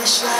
wish I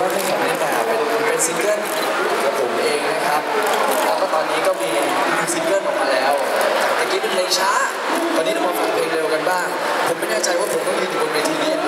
ว่าเรื่อของเนแบบเป็นเป็นซิงเกิลกับผมเองนะครับ แล้วก็ตอนนี้ก็มีซิงเกิลออกมาแล้วตะกี้เป็นเพลงช้า ตอนนี้เรามาฟังเพลงเร็วกันบ้าง ผมไม่แน่ใจว่าผมต้องยืนอยู่บนเวทีนี้อย่า